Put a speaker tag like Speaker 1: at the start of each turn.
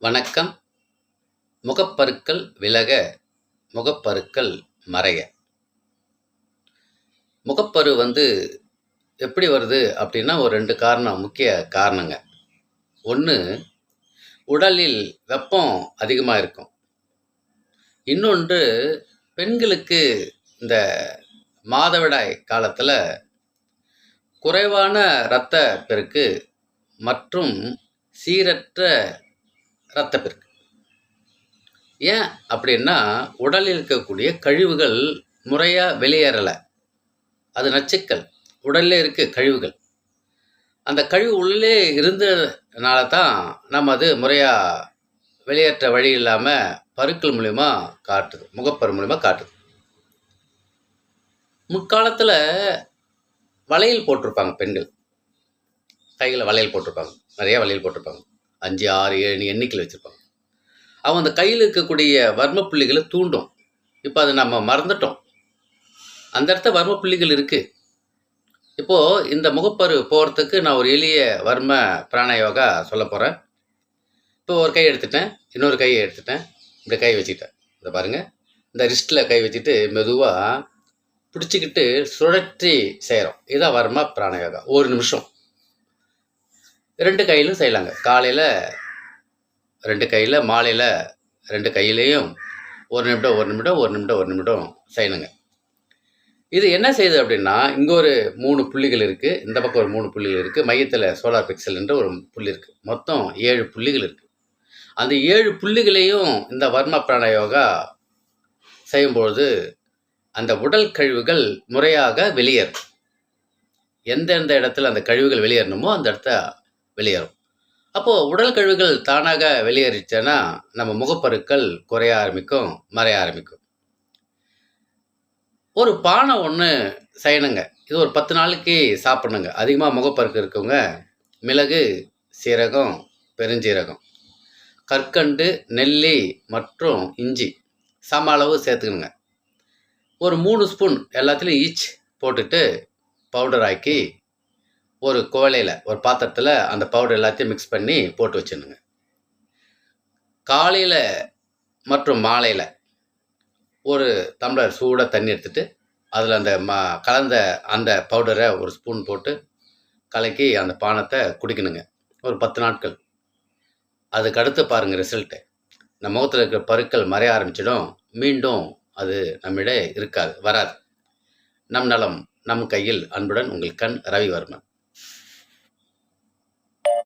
Speaker 1: வணக்கம். முகப்பருக்கள் விலக முகப்பருக்கள் மறைய. முகப்பரு வந்து எப்படி வருது அப்படின்னா ஒரு ரெண்டு காரணம் முக்கிய காரணங்க. ஒன்று உடலில் வெப்பம் அதிகமாக இருக்கும். இன்னொன்று பெண்களுக்கு இந்த மாதவிடாய் காலத்தில் குறைவான இரத்த பெருக்கு மற்றும் சீரற்ற இரத்தப்பெருக்கு ஏன் அப்படின்னா உடலில் இருக்கக்கூடிய கழிவுகள் முறையாக வெளியேறலை. அது நச்சுக்கள். உடல்லே இருக்க கழிவுகள். அந்த கழிவு உள்ளே இருந்ததுனால தான் நம்ம அது முறையாக வெளியேற்ற வழி இல்லாமல் பருக்கள் மூலிமா காட்டுது. முகப்பரு மூலிமா காட்டுது. முற்காலத்தில் வளையல் போட்டிருப்பாங்க பெண்கள். கையில் வளையல் போட்டிருப்பாங்க. நிறையா வளையல் போட்டிருப்பாங்க. அஞ்சு ஆறு ஏழு எண்ணிக்கையில் வச்சுருப்பாங்க. அவங்க அந்த கையில் இருக்கக்கூடிய வர்ம புள்ளிகளை தூண்டும். இப்போ அதை நம்ம மறந்துட்டோம். அந்த இடத்த வர்ம புள்ளிகள் இருக்குது இப்போது இந்த முகப்பரு போகிறதுக்கு நான் ஒரு எளிய வர்ம பிராணயோகா சொல்ல போகிறேன் இப்போ ஒரு கை எடுத்துட்டேன். இன்னொரு கையை எடுத்துட்டேன். இப்படி கை வச்சுக்கிட்டேன். இதை பாருங்கள் இந்த ரிஸ்ட்டில் கை வச்சுட்டு மெதுவாக பிடிச்சிக்கிட்டு சுழற்றி செய்கிறோம் இதான் வர்ம பிராணயோகா. ஒரு நிமிஷம். ரெண்டு கையிலும் செய்யலாங்க. காலையில் ரெண்டு கையில் மாலையில் ரெண்டு கையிலையும் ஒரு நிமிடம் ஒரு நிமிடம் ஒரு நிமிடம் ஒரு நிமிடம் செய்யணுங்க. இது என்ன செய்யுது அப்படின்னா இங்கே ஒரு மூணு புள்ளிகள் இருக்குது இந்த பக்கம் ஒரு மூணு புள்ளிகள் இருக்குது மையத்தில் சோலார் பிக்சல் என்ற ஒரு புள்ளி இருக்குது மொத்தம் ஏழு புள்ளிகள் இருக்குது அந்த ஏழு புள்ளிகளையும் இந்த வர்ம பிராண யோகா செய்யும்பொழுது அந்த உடல் கழிவுகள் முறையாக வெளியேறும். எந்தெந்த இடத்துல அந்த கழிவுகள் வெளியேறணுமோ அந்த இடத்த வெளியேறும். அப்போது உடல் கழிவுகள் தானாக வெளியேறிச்சேன்னா நம்ம முகப்பருக்கள் குறைய ஆரம்பிக்கும் மறைய ஆரம்பிக்கும். ஒரு பானை ஒன்று செய்யணுங்க. இது ஒரு பத்து நாளைக்கு சாப்பிடணுங்க. அதிகமாக முகப்பருக்கு இருக்கவங்க மிளகு சீரகம் பெருஞ்சீரகம் கற்கண்டு நெல்லி மற்றும் இஞ்சி சம அளவு சேர்த்துக்கணுங்க. ஒரு மூணு ஸ்பூன் எல்லாத்துலேயும் ஈச் போட்டுட்டு பவுடர் ஆக்கி ஒரு குவளையில் ஒரு பாத்திரத்தில் அந்த பவுடர் எல்லாத்தையும் மிக்ஸ் பண்ணி போட்டு வச்சிடணுங்க. காலையில் மற்றும் மாலையில் ஒரு டம்ளர் சூடாக தண்ணி எடுத்துகிட்டு அதில் அந்த ம கலந்த அந்த பவுடரை ஒரு ஸ்பூன் போட்டு கலக்கி அந்த பானத்தை குடிக்கணுங்க. ஒரு பத்து நாட்கள். அதுக்கு அடுத்து பாருங்கள் ரிசல்ட்டு நம்ம முகத்தில் இருக்கிற பருக்கள் மறைய ஆரம்பிச்சிடும். மீண்டும் அது நம்மிட இருக்காது வராது. நம் நலம் நம் கையில். அன்புடன் உங்கள் கண் ரவிவர்மன்.